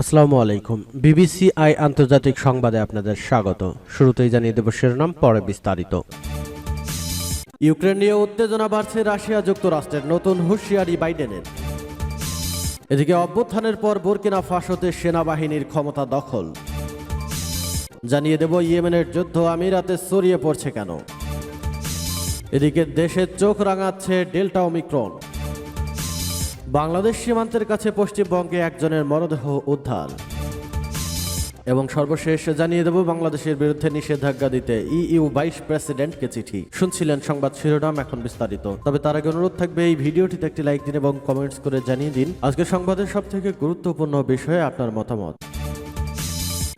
আসসালামু আলাইকুম। BBC I আন্তর্জাতিক সংবাদে আপনাদের স্বাগত। শুরুতেই জানিয়ে দেব শিরোনাম, পরে বিস্তারিত। ইউক্রেন নিয়ে উত্তেজনা বাড়ছে রাশিয়া যুক্তরাষ্ট্রের নতুন হুঁশিয়ারি বাইডেনের। এদিকে অভ্যুত্থানের পর বুরকিনা ফাসোতে সেনাবাহিনীর ক্ষমতা দখল। জানিয়ে দেব, ইয়েমেনের যুদ্ধ আমিরাতে ছড়িয়ে পড়ছে কেন? এদিকে দেশের চোখ রাঙাচ্ছে ডেল্টা ওমিক্রন। বাংলাদেশ সীমান্তের কাছে পশ্চিমবঙ্গে একজনের মরদেহ উদ্ধার। এবং সর্বশেষ জানিয়ে দেব, বাংলাদেশের বিরুদ্ধে নিষেধাজ্ঞা দিতে ইইউ ভাইস প্রেসিডেন্টকে চিঠি। শুনছিলেন সংবাদ শিরোনাম, এখন বিস্তারিত। তবে তার আগে অনুরোধ থাকবে, এই ভিডিওটিতে একটি লাইক দিন এবং কমেন্টস করে জানিয়ে দিন। আজকে সংবাদের সবথেকে গুরুত্বপূর্ণ বিষয়ে আপনার মতামত।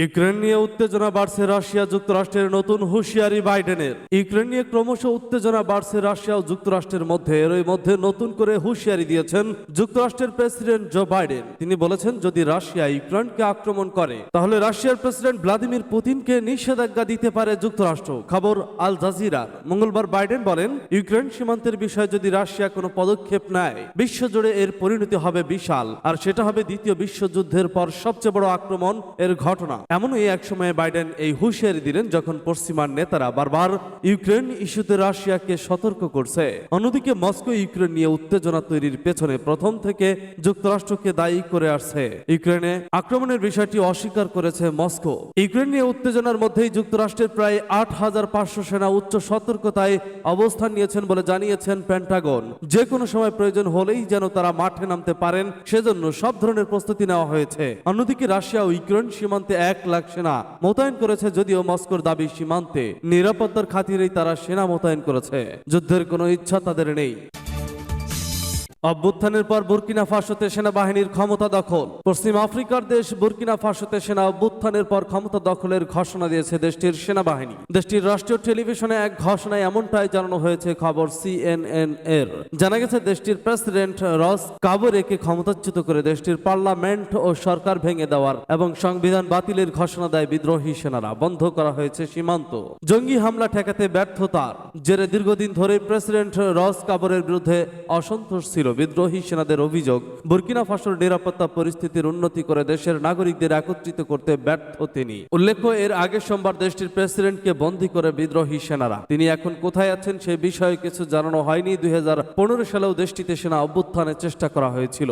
ইউক্রেন নিয়ে উত্তেজনা বাড়ছে রাশিয়া, যুক্তরাষ্ট্রের নতুন হুঁশিয়ারি বাইডেনের। ইউক্রেন নিয়ে ক্রমশ উত্তেজনা বাড়ছে রাশিয়া ও যুক্তরাষ্ট্রের মধ্যে। এরই মধ্যে নতুন করে হুঁশিয়ারি দিয়েছেন যুক্তরাষ্ট্রের প্রেসিডেন্ট জো বাইডেন। তিনি বলেছেন, যদি রাশিয়া ইউক্রেনকে আক্রমণ করে, তাহলে রাশিয়ার প্রেসিডেন্ট ভ্লাদিমির পুতিনকে নিষেধাজ্ঞা দিতে পারে যুক্তরাষ্ট্র। খবর আল জাজিরা মঙ্গলবার বাইডেন বলেন, ইউক্রেন সীমান্তের বিষয়ে যদি রাশিয়া কোনো পদক্ষেপ নেয়, বিশ্বজুড়ে এর পরিণতি হবে বিশাল। আর সেটা হবে দ্বিতীয় বিশ্বযুদ্ধের পর সবচেয়ে বড় আক্রমণ এর ঘটনা। এমনই এক সময়ে বাইডেন এই হুঁশিয়ারি দিলেন যখন পশ্চিমার নেতারা বারবার ইউক্রেন ইস্যুতে রাশিয়াকে সতর্ক করছে। অন্যদিকে মস্কো ইউক্রেন নিয়ে উত্তেজনা তৈরির পেছনে প্রথম থেকে যুক্তরাষ্ট্রকে দায়ী করে আসছে। ইউক্রেনে আক্রমণের বিষয়টি অস্বীকার করেছে মস্কো। ইউক্রেন নিয়ে উত্তেজনার মধ্যেই যুক্তরাষ্ট্রের প্রায় আট হাজার পাঁচশো সেনা উচ্চ সতর্কতায় অবস্থান নিয়েছেন বলে জানিয়েছেন পেন্টাগন। যে কোনো সময় প্রয়োজন হলেই যেন তারা মাঠে নামতে পারেন, সেজন্য সব ধরনের প্রস্তুতি নেওয়া হয়েছে। অন্যদিকে রাশিয়া ও ইউক্রেন সীমান্তে এক লাখ সেনা মোতায়েন করেছে যদিও মস্কোর দাবি সীমান্তে। নিরাপত্তার খাতিরেই তারা সেনা মোতায়েন করেছে। যুদ্ধের কোনো ইচ্ছা তাদের নেই। অভ্যুত্থানের পর বুরকিনা ফাসোতে সেনাবাহিনীর ক্ষমতা দখল। পশ্চিম আফ্রিকার দেশ বুরকিনা ফাসোতে সেনা অভ্যুত্থানের পর ক্ষমতা দখলের ঘোষণা দিয়েছে দেশটির সেনাবাহিনী। দেশটির রাষ্ট্রীয় টেলিভিশনে এক ঘোষণায় এমনটাই জানানো হয়েছে খবর সিএনএন এর জানা গেছে, দেশটির প্রেসিডেন্ট রস কাবরেকে ক্ষমতাচ্যুত করে দেশটির পার্লামেন্ট ও সরকার ভেঙে দেওয়ার এবং সংবিধান বাতিলের ঘোষণা দেয় বিদ্রোহী সেনারা। বন্ধ করা হয়েছে সীমান্ত। জঙ্গি হামলা ঠেকাতে ব্যর্থতার। জেরে দীর্ঘদিন ধরে প্রেসিডেন্ট রস কাবরের বিরুদ্ধে অসন্তোষ ছিল বিদ্রোহী সেনাদের অভিযোগ, বুর্কিনা ফাসোর নিরাপত্তা পরিস্থিতির উন্নতি করে দেশের নাগরিকদের একত্রিত করতে ব্যর্থ তিনি। উল্লেখ্য, এর আগে সোমবার দেশটির প্রেসিডেন্টকে বন্দী করে বিদ্রোহী সেনারা। তিনি এখন কোথায় আছেন সে বিষয়ে কিছু জানানো হয়নি। দুই হাজার পনেরো সালেও দেশটিতে সেনা অভ্যুত্থানের চেষ্টা করা হয়েছিল।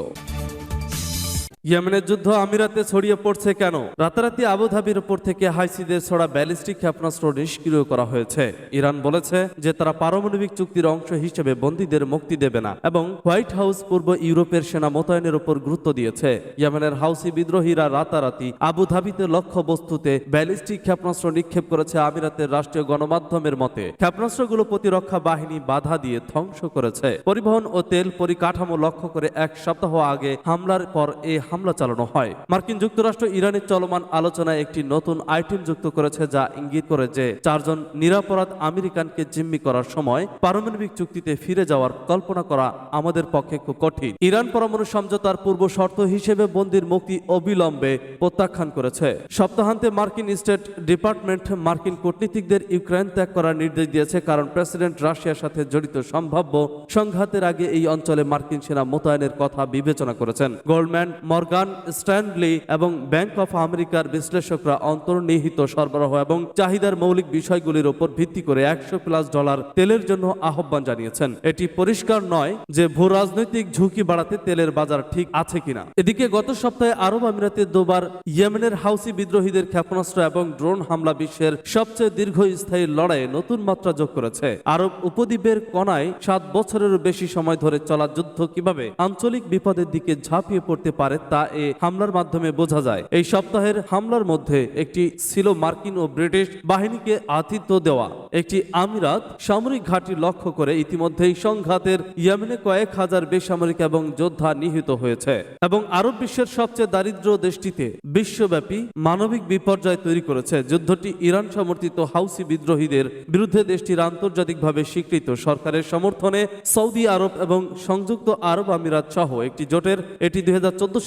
ইয়েমেনের যুদ্ধ আমিরাতে ছড়িয়ে পড়ছে কেন? রাতারাতি আবুধাবির উপর থেকে হাইসিদের ছড়া ব্যালিস্টিক ক্ষেপণাস্ত্র নিষ্ক্রিয় করা হয়েছে। ইরান বলেছে যে তারা পারমাণবিক চুক্তির অংশ হিসেবে বন্দীদের মুক্তি দেবে না এবং হোয়াইট হাউস পূর্ব ইউরোপের সেনা মোতায়েনের উপর গুরুত্ব দিয়েছে। ইয়েমেনের হাউসি বিদ্রোহীরা রাতারাতি আবুধাবিতে লক্ষ্য বস্তুতে ব্যালিস্টিক ক্ষেপণাস্ত্র নিক্ষেপ করেছে আমিরাতের রাষ্ট্রীয় গণমাধ্যমের মতে। ক্ষেপণাস্ত্রগুলো প্রতিরক্ষা বাহিনী বাধা দিয়ে ধ্বংস করেছে। পরিবহন ও তেল পরিকাঠামো লক্ষ্য করে এক সপ্তাহ আগে হামলার পর এই হামলা চালানো হয়। মার্কিন যুক্তরাষ্ট্র ইরানের চলমান আলোচনায় একটি নতুন আইটেম যুক্ত করেছে যা ইঙ্গিত করে যে চারজন নিরাপরাধ আমেরিকানকে জিম্মি করার সময় পারমাণবিক চুক্তিতে ফিরে যাওয়ার কল্পনা করা আমাদের পক্ষে খুব কঠিন। ইরান পরমাণু সমঝোতার পূর্ব শর্ত হিসেবে বন্দির মুক্তি অবিলম্বে প্রত্যাখ্যান করেছে। সপ্তাহান্তে মার্কিন স্টেট ডিপার্টমেন্ট মার্কিন কূটনীতিকদের ইউক্রেন ত্যাগ করার নির্দেশ দিয়েছে, কারণ প্রেসিডেন্ট রাশিয়ার সাথে জড়িত সম্ভাব্য সংঘাতের আগে এই অঞ্চলে মার্কিন সেনা মোতায়েনের কথা বিবেচনা করেছেন। গোল্ডম্যান মর্গান স্ট্যানলি এবং ব্যাংক অফ আমেরিকার বিশ্লেষকরা অন্তর্নিহিত সরবরাহ এবং চাহিদার মৌলিক বিষয়গুলির উপর ভিত্তি করে একশো প্লাস ডলার তেলের জন্য আহ্বান জানিয়েছেন। এটি পরিষ্কার নয় যে ভূ রাজনৈতিক ঝুঁকি বাড়াতে তেলের বাজার ঠিক আছে কিনা। এদিকে গত সপ্তাহে আরব আমিরাতে দুবার ইয়েমেনের হাউসি বিদ্রোহীদের ক্ষেপণাস্ত্র এবং ড্রোন হামলা বিশ্বের সবচেয়ে দীর্ঘস্থায়ী লড়াইয়ে নতুন মাত্রা যোগ করেছে। আরব উপদ্বীপের কণায় সাত বছরেরও বেশি সময় ধরে চলা যুদ্ধ কীভাবে আঞ্চলিক বিপদের দিকে ঝাঁপিয়ে পড়তে পারে তা এ হামলার মাধ্যমে বোঝা যায়। এই সপ্তাহের হামলার মধ্যে একটি ছিল মার্কিন ও ব্রিটিশ বাহিনীকে আতিথ্য দেওয়া। একটি আমিরাত সামরিক ঘাঁটি লক্ষ্য করে ইতিমধ্যেই সংঘাতের ইয়েমেনে কয়েক হাজার বেসামরিক এবং যোদ্ধা নিহত হয়েছে এবং আরব বিশ্বের সবচেয়ে দারিদ্র দেশটিতে বিশ্বব্যাপী মানবিক বিপর্যয় তৈরি করেছে। যুদ্ধটি ইরান সমর্থিত হাউসি বিদ্রোহীদের বিরুদ্ধে দেশটির আন্তর্জাতিকভাবে স্বীকৃত। সরকারের সমর্থনে সৌদি আরব এবং সংযুক্ত আরব আমিরাত সহ একটি জোটের, এটি দুই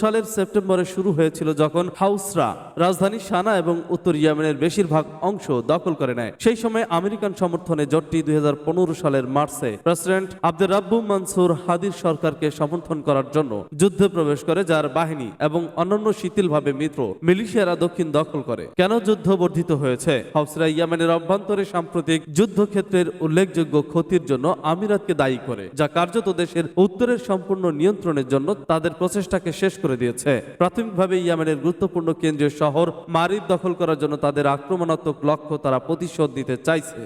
সালে সালের সেপ্টেম্বরে শুরু হয়েছিল যখন হাউসরা রাজধানী সানা এবং উত্তর ইয়েমেনের বেশিরভাগ অংশ দখল করে নেয়। সেই সময় আমেরিকান সমর্থনে জোটটি দুই সালের মার্চে প্রেসিডেন্ট আব্দুর রাব্বু মানসুর হাদির সরকারকে সমর্থন করার জন্য যুদ্ধে প্রবেশ করে, যার বাহিনী এবং অন্যান্য শিথিলভাবে মিত্র মিলিশিয়ারা দক্ষিণ দখল করে। কেন যুদ্ধ বর্ধিত হয়েছে? হাউসরা ইয়েমেনের অভ্যন্তরে সাম্প্রতিক যুদ্ধক্ষেত্রের উল্লেখযোগ্য ক্ষতির জন্য আমিরাতকে দায়ী করে, যা কার্যত দেশের উত্তরের সম্পূর্ণ নিয়ন্ত্রণের জন্য তাদের প্রচেষ্টাকে শেষ করে দিয়েছে। প্রাথমিকভাবে ইয়ামেনের গুরুত্বপূর্ণ কেন্দ্রীয় শহর মারিদ দখল করার জন্য তাদের আক্রমণাত্মক লক্ষ্য তারা প্রতিশোধ দিতে চাইছে।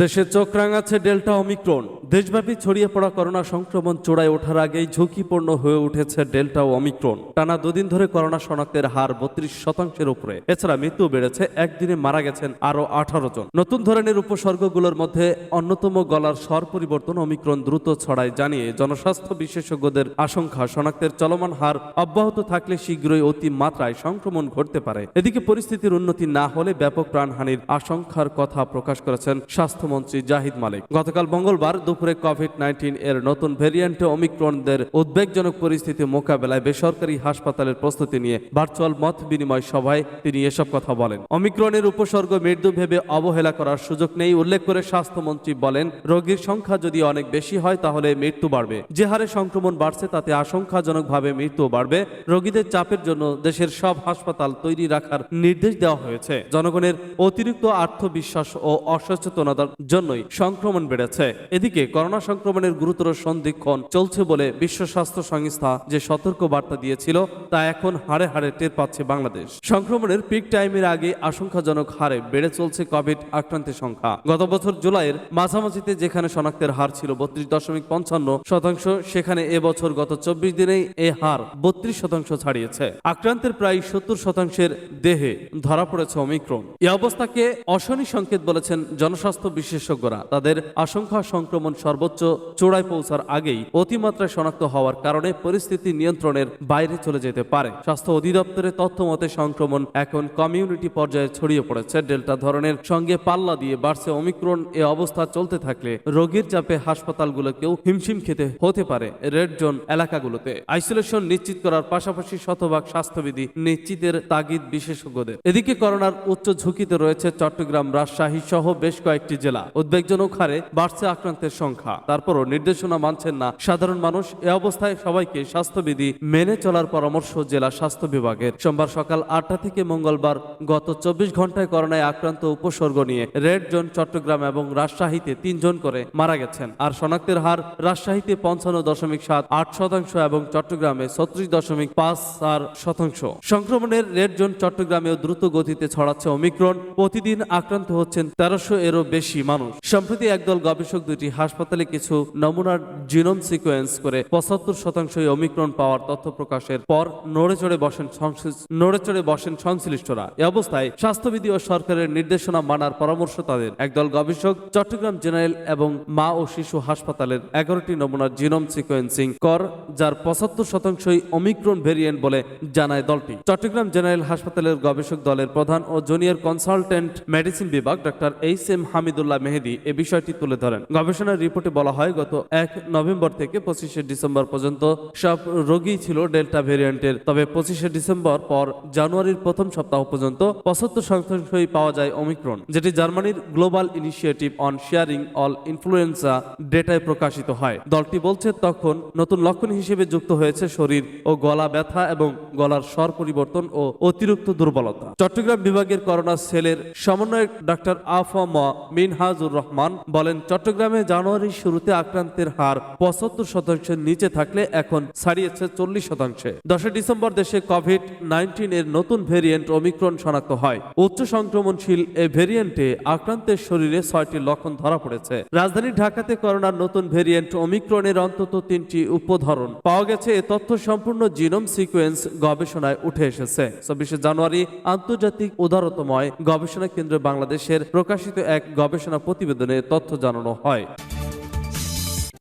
দেশে চোখ রাঙাচ্ছে ডেল্টা অমিক্রন। দেশব্যাপী ছড়িয়ে পড়া করোনা সংক্রমণ চূড়ায় ওঠার আগেই ঝুঁকিপূর্ণ হয়ে উঠেছে ডেল্টা অমিক্রন। টানা দুদিন ধরে করোনা শনাক্তের হার বত্রিশ শতাংশের উপরে। এছাড়া মৃত্যু বেড়েছে। একদিনে মারা গেছেন আরও আঠারো জন। নতুন ধরনের উপসর্গগুলোর মধ্যে অন্যতম গলার স্বর পরিবর্তন অমিক্রন দ্রুত ছড়ায় জানিয়ে জনস্বাস্থ্য বিশেষজ্ঞদের আশঙ্কা, শনাক্তের চলমান হার অব্যাহত থাকলে শীঘ্রই অতি মাত্রায় সংক্রমণ ঘটতে পারে। এদিকে পরিস্থিতির উন্নতি না হলে ব্যাপক প্রাণহানির আশঙ্কার কথা প্রকাশ করেছেন স্বাস্থ্যমন্ত্রী জাহিদ মালিক। গতকাল মঙ্গলবার দুপুরে কোভিড নাইন্টিন এর নতুন ভেরিয়েন্টে অমিক্রনদের উদ্বেগজনক পরিস্থিতি মোকাবেলায় বেসরকারি হাসপাতালের প্রস্তুতি নিয়ে ভার্চুয়াল মত বিনিময় সভায় তিনি এসব কথা বলেন। অমিক্রনের উপসর্গ মৃত্যু ভেবে অবহেলা করার সুযোগ নেই উল্লেখ করে স্বাস্থ্যমন্ত্রী বলেন, রোগীর সংখ্যা যদি অনেক বেশি হয় তাহলে মৃত্যু বাড়বে। যে হারে সংক্রমণ বাড়ছে তাতে আশঙ্কাজনকভাবে মৃত্যু বাড়বে। রোগীদের চাপের জন্য দেশের সব হাসপাতাল তৈরি রাখার নির্দেশ দেওয়া হয়েছে। জনগণের অতিরিক্ত আত্মবিশ্বাস ও অসচেতনতার জন্যই সংক্রমণ বেড়েছে। এদিকে করোনা সংক্রমণের গুরুতর সন্ধিক্ষণ চলছে বলে বিশ্ব স্বাস্থ্য সংস্থা যে সতর্ক বার্তা দিয়েছিল, তা এখন হাড়ে হাড়ে টের পাচ্ছে বাংলাদেশ। সংক্রমণের পিক টাইমের আগে আশঙ্কাজনক হারে বেড়ে চলছে কোভিড আক্রান্তের সংখ্যা। গত বছর জুলাইয়ের মাঝামাঝিতে যেখানে শনাক্তের হার ছিল বত্রিশ দশমিক পঞ্চান্ন শতাংশ, সেখানে এবছর গত চব্বিশ দিনেই এ হার বত্রিশ শতাংশ ছাড়িয়েছে। আক্রান্তের প্রায় সত্তর শতাংশের দেহে ধরা পড়েছে অমিক্রণ এই অবস্থাকে অশনি সংকেত বলেছেন জনস্বাস্থ্য বিশেষজ্ঞরা তাদের আশঙ্কা সংক্রমণ সর্বোচ্চ চূড়ায় পৌঁছার আগেই অতিমাত্রায় শনাক্ত হওয়ার কারণে পরিস্থিতি নিয়ন্ত্রণের বাইরে চলে যেতে পারে। স্বাস্থ্য অধিদপ্তরের তথ্য মতে সংক্রমণ এখন কমিউনিটি পর্যায়ে ছড়িয়ে পড়েছে। ডেল্টা ধরনের সঙ্গে পাল্লা দিয়ে বাড়ছে অমিক্রণ এ অবস্থা চলতে থাকলে রোগীর চাপে হাসপাতালগুলোকেও হিমশিম খেতে হতে পারে রেড জোন এলাকাগুলোতে। আইসোলেশন নিশ্চিত করার পাশাপাশি শতভাগ স্বাস্থ্যবিধি নিশ্চিতের তাগিদ বিশেষজ্ঞদের। এদিকে করোনার উচ্চ ঝুঁকিতে রয়েছে চট্টগ্রাম রাজশাহী সহ বেশ কয়েকটি জেলা। উদ্বেগজনক হারে বাড়ছে আক্রান্তের সংখ্যা। তারপরও নির্দেশনা মানছেন না। সাধারণ মানুষ এ অবস্থায় সবাইকে স্বাস্থ্যবিধি মেনে চলার পরামর্শ জেলা স্বাস্থ্য বিভাগের। সোমবার সকাল আটটা থেকে মঙ্গলবার গত চব্বিশ ঘন্টায় করোনায় আক্রান্ত উপসর্গ নিয়ে রেড জোন, চট্টগ্রাম এবং রাজশাহীতে তিনজন করে মারা গেছেন। আর শনাক্তের হার রাজশাহীতে পঞ্চান্ন দশমিক সাত আট শতাংশ এবং চট্টগ্রামে ছত্রিশ দশমিক পাঁচ চার শতাংশ। সংক্রমণের রেড জোন, চট্টগ্রামেও দ্রুত গতিতে ছড়াচ্ছে অমিক্রণ। প্রতিদিন আক্রান্ত হচ্ছেন তেরোশো এরও বেশি মানুষ। সম্প্রতি একদল গবেষক দুটি হাসপাতালে কিছু নমুনার জিনোম সিকোয়েন্স করে পঁচাত্তর শতাংশই অমিক্রণ পাওয়ার তথ্য প্রকাশের পর নড়ে চড়ে বসেন নড়ে চড়ে বসেন সংশ্লিষ্টরা। এ অবস্থায় স্বাস্থ্যবিধি ও সরকারের নির্দেশনা মানার পরামর্শ তাদের। একদল গবেষক চট্টগ্রাম জেনারেল এবং মা ও শিশু হাসপাতালের এগারোটি নমুনার জিনোম সিকোয়েন্সিং কর, যার পঁচাত্তর শতাংশই অমিক্রণ ভেরিয়েন্ট বলে জানায় দলটি। চট্টগ্রাম জেনারেল হাসপাতালের গবেষক দলের প্রধান ও জুনিয়র কনসালটেন্ট মেডিসিন বিভাগ doctor H M Hamidullah Mehedi এ বিষয়টি তুলে ধরেন। গবেষণার রিপোর্টে বলা হয়, গত এক নভেম্বর থেকে পঁচিশে ডিসেম্বর পর্যন্ত সব রোগী ছিল ডেল্টা ভেরিয়েন্টের। তবে পঁচিশে ডিসেম্বর পর জানুয়ারির প্রথম সপ্তাহ পর্যন্ত পঁচাত্তর শতাংশই পাওয়া যায় অমিক্রণ যেটি জার্মানির global initiative on sharing all influenza ডেটায় প্রকাশিত হয়। দলটি বলছে, তখন নতুন লক্ষণ হিসেবে যুক্ত হয়েছে শরীর ও গলা ব্যথা এবং গলার স্বর পরিবর্তন ও অতিরিক্ত দুর্বলতা। চট্টগ্রাম বিভাগের করোনা সেলের সমন্বয়ক ডাক্তার আফম মিনহাজুর রহমান বলেন, চট্টগ্রামে জানুয়ারির শুরুতে আক্রান্তের হার পঁচাত্তর শতাংশের নিচে থাকলে এখন ছাড়িয়েছে চল্লিশ শতাংশে। দশই ডিসেম্বর দেশে কোভিড নাইন্টিন এর নতুন ভেরিয়েন্ট অমিক্রণ শনাক্ত হয়। উচ্চ সংক্রমণশীল এই ভেরিয়েন্টে আক্রান্তের শরীরে ছয়টি লক্ষণ ধরা পড়েছে। রাজধানী ঢাকাতে করোনার নতুন ভেরিয়েন্ট অমিক্রণের অন্তত তিনটি উপধরন। পাওয়া গেছে, এ তথ্য সম্পূর্ণ জিনোম সিকোয়েন্স গবেষণায় উঠে এসেছে। চব্বিশে জানুয়ারি আন্তর্জাতিক উদারতময় গবেষণা কেন্দ্র বাংলাদেশের প্রকাশিত এক গবেষণা প্রতিবেদনে তথ্য জানানো হয়।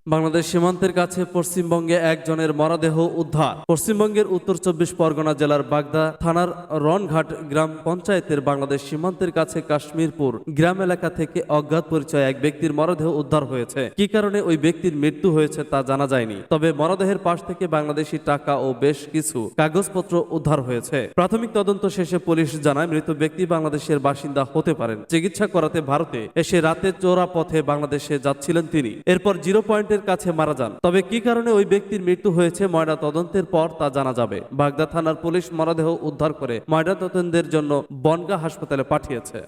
বাংলাদেশ সীমান্তের কাছে পশ্চিমবঙ্গে একজনের মরদেহ উদ্ধার। পশ্চিমবঙ্গের উত্তর চব্বিশ পরগনা জেলার বাগদা থানার রনঘাট গ্রাম পঞ্চায়েতের বাংলাদেশ সীমান্তের কাছে কাশ্মীরপুর গ্রাম এলাকা থেকে অজ্ঞাত পরিচয় এক ব্যক্তির মরদেহ উদ্ধার হয়েছে। কি কারণে ওই ব্যক্তির মৃত্যু হয়েছে তা জানা যায়নি। তবে মরদেহের পাশ থেকে বাংলাদেশি টাকা ও বেশ কিছু কাগজপত্র উদ্ধার হয়েছে। প্রাথমিক তদন্ত শেষে পুলিশ জানায়, মৃত ব্যক্তি বাংলাদেশের বাসিন্দা হতে পারেন। চিকিৎসা করাতে ভারতে এসে রাতে চোরা পথে বাংলাদেশে যাচ্ছিলেন তিনি। এরপর জিরো পয়েন্টের কাছে মারা যান। তবে কি কারণে ওই ব্যক্তির মৃত্যু হয়েছে ময়না তদন্তের পর তা জানা যাবে। বাগদা থানার পুলিশ মরদেহ উদ্ধার করে ময়না তদন্তের জন্য বনগা হাসপাতালে পাঠিয়েছে।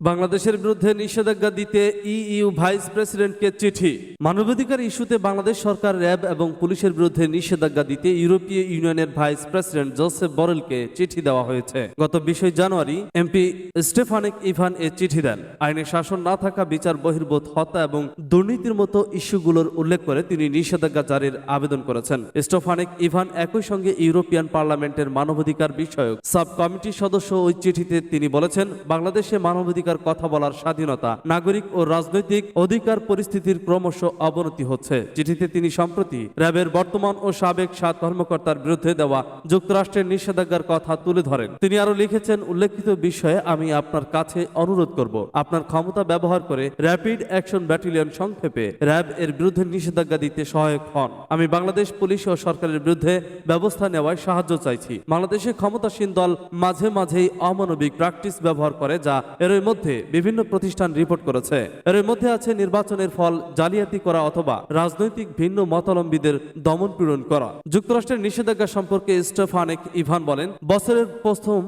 বাংলাদেশের বিরুদ্ধে নিষেধাজ্ঞা দিতে ইইউ ভাইস প্রেসিডেন্টকে চিঠি। মানবাধিকার ইস্যুতে বাংলাদেশ সরকার, র্যাব এবং পুলিশের বিরুদ্ধে নিষেধাজ্ঞা দিতে ইউরোপীয় ইউনিয়নের ভাইস প্রেসিডেন্ট জোসেফ বরেলকে চিঠি দেওয়া হয়েছে। গত বিশে জানুয়ারি এমপি স্টেফানিক ইভান এ চিঠি দেন। আইনে শাসন না থাকা বিচার বহির্ভূত হত্যা এবং দুর্নীতির মতো ইস্যুগুলোর উল্লেখ করে তিনি নিষেধাজ্ঞা জারির আবেদন করেছেন। স্টেফানিক ইভান একই সঙ্গে ইউরোপিয়ান পার্লামেন্টের মানবাধিকার বিষয়ক সাব কমিটির সদস্য ওই চিঠিতে তিনি বলেছেন, বাংলাদেশে মানবাধিকার কথা বলার স্বাধীনতা, নাগরিক ও রাজনৈতিক অধিকার পরিস্থিতির ক্রমশ অবনতি হচ্ছে। চিঠিতে তিনি সম্প্রতি র্যাবের বর্তমান ও সাবেক সাত কর্মকর্তার বিরুদ্ধে দেওয়া যুক্তরাষ্ট্রের নিষেধাজ্ঞার কথা তুলে ধরেন। তিনি আরও লিখেছেন, উল্লেখিত বিষয়ে আমি আপনার কাছে অনুরোধ করব। আপনার ক্ষমতা ব্যবহার করে র্যাপিড অ্যাকশন ব্যাটালিয়ন সংক্ষেপে র্যাব এর বিরুদ্ধে নিষেধাজ্ঞা দিতে সহায়ক হন। আমি বাংলাদেশ পুলিশ ও সরকারের বিরুদ্ধে ব্যবস্থা নেওয়ায় সাহায্য চাইছি। বাংলাদেশে ক্ষমতাসীন দল মাঝে মাঝেই অমানবিক প্র্যাকটিস ব্যবহার করে, যা এর মধ্যে বিভিন্ন প্রতিষ্ঠান রিপোর্ট করেছে। এর মধ্যে আছে নির্বাচনের ফল জালিয়াতি করা অথবা রাজনৈতিক ভিন্ন মতাবলম্বীদের দমন পীড়ন করা। যুক্তরাষ্ট্রের নিষেধাজ্ঞা সম্পর্কে স্টেফানেক ইভান বলেন, বছরের প্রথম,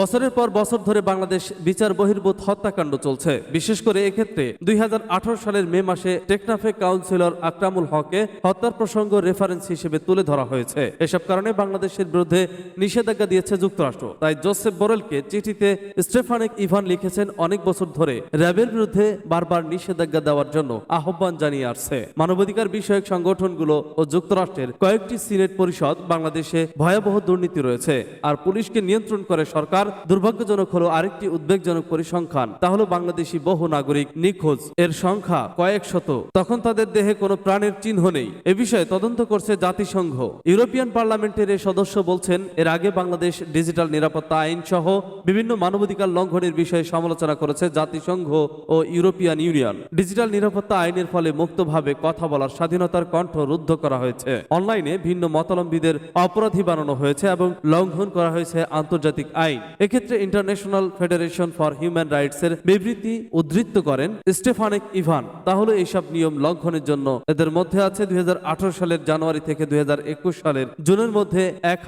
বছরের পর বছর ধরে বাংলাদেশ বিচার বহির্ভূত হত্যাকাণ্ড চলছে। বিশেষ করে এক্ষেত্রে দুই হাজার আঠারো সালের মে মাসে টেকনাফে কাউন্সিলর আকরামুল হককে হত্যার প্রসঙ্গ রেফারেন্স হিসেবে তুলে ধরা হয়েছে। এসব কারণে বাংলাদেশের বিরুদ্ধে নিষেধাজ্ঞা দিয়েছে যুক্তরাষ্ট্র। তাই জোসেফ বোরেলকে চিঠিতে স্টেফানিক ইভান লিখেছেন অনেক বছর ধরে র্যাবের বিরুদ্ধে বারবার নিষেধাজ্ঞা দেওয়ার জন্য আহ্বান জানিয়ে আসছে। মানবাধিকার বিষয়ক সংগঠনগুলো ও যুক্তরাষ্ট্রের কয়েকটি সিনেট পরিষদ বাংলাদেশে ভয়াবহ দুর্নীতি রয়েছে আর পুলিশকে নিয়ন্ত্রণ করে সরকার দুর্ভাগ্যজনক হলো আরেকটি উদ্বেগজনক পরিসংখ্যান। তা হলো বাংলাদেশি বহু নাগরিক নিখোঁজ, এর সংখ্যা কয়েক শত। তখন তাদের দেহে কোনো প্রাণের চিহ্ন নেই। এ বিষয়ে তদন্ত করছে জাতিসংঘ। ইউরোপিয়ান পার্লামেন্টের এই সদস্য বলছেন, এর আগে বাংলাদেশ ডিজিটাল নিরাপত্তা আইন সহ বিভিন্ন মানবাধিকার লঙ্ঘনের বিষয়ে সমালোচনা করেছে জাতিসংঘ ও ইউরোপিয়ান ইউনিয়ন। ডিজিটাল নিরাপত্তা আইনের ফলে মুক্তভাবে কথা বলার স্বাধীনতার কণ্ঠ রুদ্ধ করা হয়েছে। অনলাইনে ভিন্ন মতালম্বীদের অপরাধী বানানো হয়েছে এবং লঙ্ঘন করা হয়েছে আন্তর্জাতিক আইন। এক্ষেত্রে international federation for human rights এর বিবৃতি উদ্ধৃত করেন স্টেফানিক ইভান। তাহলে এইসব নিয়ম লঙ্ঘনের জন্য এদের মধ্যে আছে দুই হাজার আঠারো সালের জানুয়ারি থেকে দুই হাজার একুশ সালের জুনের মধ্যে এক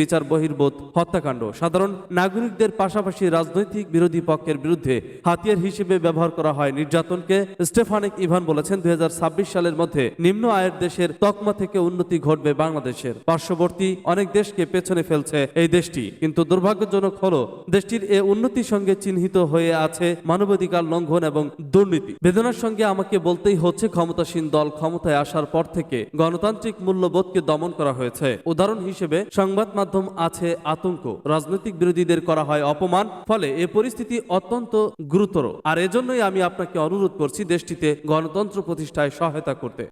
বিচার বহির্ভূত হত্যাকাণ্ড। সাধারণ নাগরিকদের পাশাপাশি রাজনৈতিক বিরোধী পক্ষের বিরুদ্ধে হাতিয়ার হিসেবে ব্যবহার করা হয়। নির্যাতনকে স্টেফানিক ইভান বলেছেন, দুই সালের মধ্যে নিম্ন আয়ের দেশের তকমা থেকে উন্নতি ঘটবে বাংলাদেশের। পার্শ্ববর্তী অনেক দেশকে পেছনে ফেলছে এই দেশটি। কিন্তু দুর্ভাগ্যজনক হলো, দেশটির এ উন্নতির সঙ্গে চিহ্নিত হয়ে আছে মানবাধিকার লঙ্ঘন এবং দুর্নীতি। বেদনার সঙ্গে আমাকে বলতেই হচ্ছে, ক্ষমতাসীন দল ক্ষমতায় আসার পর থেকে গণতান্ত্রিক মূল্যবোধকে দমন করা হয়েছে। উদাহরণ হিসেবে, সংবাদ মাধ্যম আছে আতঙ্ক। রাজনৈতিক বিরোধীদের করা হয় অপমান। ফলে এ পরিস্থিতি অত্যন্ত গুরুতর। আর এজন্যই আমি আপনাকে অনুরোধ করছি দেশটিতে গণতন্ত্র প্রতিষ্ঠায় সহায়তা করতে।